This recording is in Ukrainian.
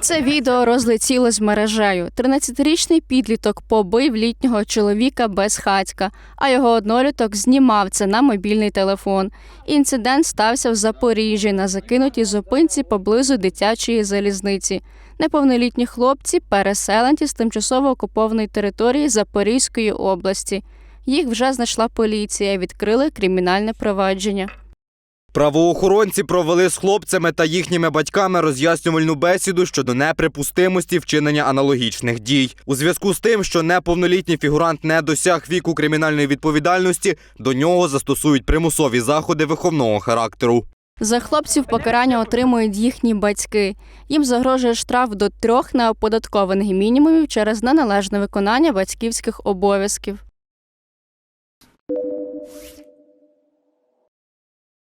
Це відео розлетіло з мережею. 13-річний підліток побив літнього чоловіка без хатька, а його одноліток знімав це на мобільний телефон. Інцидент стався в Запоріжжі на закинутій зупинці поблизу дитячої залізниці. Неповнолітні хлопці переселенці з тимчасово окупованої території Запорізької області. Їх вже знайшла поліція, відкрили кримінальне провадження. Правоохоронці провели з хлопцями та їхніми батьками роз'яснювальну бесіду щодо неприпустимості вчинення аналогічних дій. У зв'язку з тим, що неповнолітній фігурант не досяг віку кримінальної відповідальності, до нього застосують примусові заходи виховного характеру. За хлопців покарання отримують їхні батьки. Їм загрожує штраф до трьох неоподаткованих мінімумів через неналежне виконання батьківських обов'язків.